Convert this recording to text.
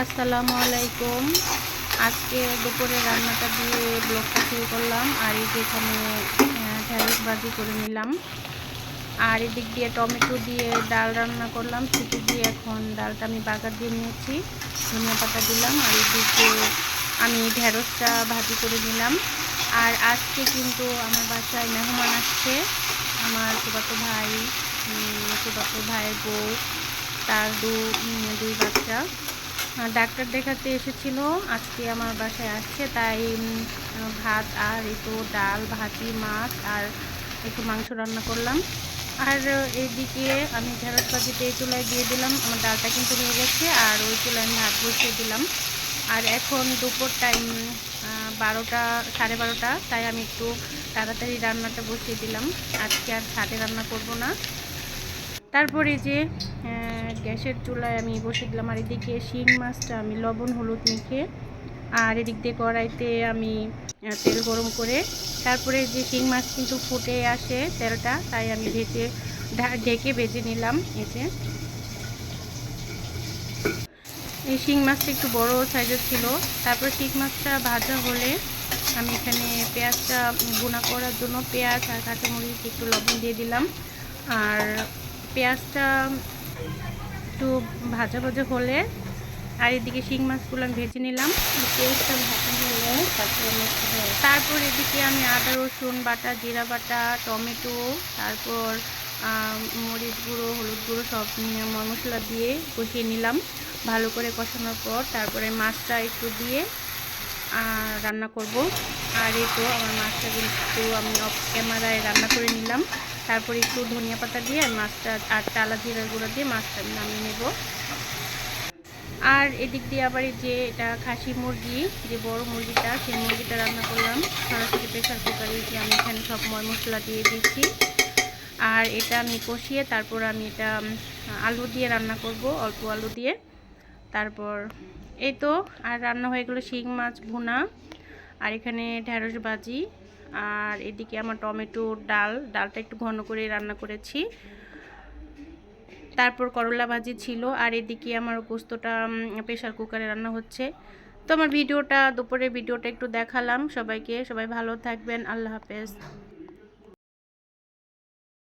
আসসালামু আলাইকুম। আজকে দুপুরে রান্নাটা দিয়ে ব্লগটা শুরু করলাম। আর এই যে এখানে আহ, ঢেঁড়স ভাজি করে নিলাম। আর এদিক দিয়ে টমেটো দিয়ে ডাল রান্না করলাম। সেটি দিয়ে এখন ডালটা আমি বাগার দিয়ে নিয়েছি। ধনিয়া পাতা দিলাম। আর এদিকে আমি ঢেঁড়সটা ভাজি করে নিলাম। আর আজকে কিন্তু আমার বাসায় মেহমান আসছে। আমার ছোটো ভাই ছোটো ভাইয়ের বউ তার দু দুই ডাক্তার দেখাতে এসেছিল। আজকে আমার বাসায় আসছে, তাই ভাত আর একটু ডাল, ভাজি, মাছ আর একটু মাংস রান্না করলাম। আর এইদিকে আমি ঢেঁড়স ভাজিতে এই চুলায় দিয়ে দিলাম, আমার ডালটা কিন্তু হয়ে গেছে, আর ওই চুলায় আমি ভাত বসিয়ে দিলাম। আর এখন দুপুর টাইম বারোটা, সাড়ে বারোটা, তাই আমি একটু তাড়াতাড়ি রান্নাটা বসিয়ে দিলাম। আজকে আর ছাদে রান্না করব না। তারপরে যে গ্যাসের চুলায় আমি বসে দিলাম। আর এদিকে শিং মাছটা আমি লবণ, হলুদ মেখে আর এদিক দিয়ে কড়াইতে আমি তেল গরম করে তারপরে যে শিং মাছ কিন্তু ফুটে আসে তেলটা, তাই আমি ভেজে ঢেকে ভেজে নিলাম যে। এই শিং মাছটা একটু বড় সাইজের ছিল। তারপর শিং মাছটা ভাজা হলে আমি এখানে পেঁয়াজটা গুঁড়া করার জন্য পেঁয়াজ আর কাঁচামরিচ একটু লবণ দিয়ে দিলাম। আর পেঁয়াজটা একটু ভাজা ভাজা হলে আর এদিকে শিং মাছগুলো আমি ভেজে নিলাম। পেঁয়াজটা ভাজা হলে তারপর তারপর এদিকে আমি আদা রসুন বাটা জিরা বাটা টমেটো তারপর মরিচ গুঁড়ো হলুদ গুঁড়ো সব মশলা দিয়ে কষিয়ে নিলাম। ভালো করে কষানোর পর তারপরে মাছটা একটু দিয়ে রান্না করব। আর এই তো আমার মাছটা কিন্তু আমি অফ ক্যামেরায় রান্না করে নিলাম। তারপরে একটু ধনিয়া পাতা দিয়ে আর মাছটা আর টালা জিরার গুঁড়ো দিয়ে মাছটা নামিয়ে নেব। আর এদিক দিয়ে আবার যে এটা খাসি মুরগি, যে বড় মুরগিটা, সেই মুরগিটা রান্না করলাম। সরাসরি প্রেশার কুকারে যে আমি এখানে সব ময় মশলা দিয়ে দিচ্ছি আর এটা আমি কষিয়ে তারপর আমি এটা আলু দিয়ে রান্না করব, অল্প আলু দিয়ে। তারপর এই তো, আর রান্না হয়ে গেলো শিং, মাছ, ভুনা। আর এখানে ঢ্যাঁড়স ভাজি আর এদিকে আমার টমেটো ডাল, ডালটা একটু ঘন করে রান্না করেছি। তারপর করলা ভাজি ছিল, আর এদিকে আমার গোস্তটা প্রেশার কুকারে রান্না হচ্ছে। তো আমার ভিডিওটা, দুপুরের ভিডিওটা একটু দেখালাম সবাইকে। সবাই ভালো থাকবেন। আল্লাহ হাফেজ।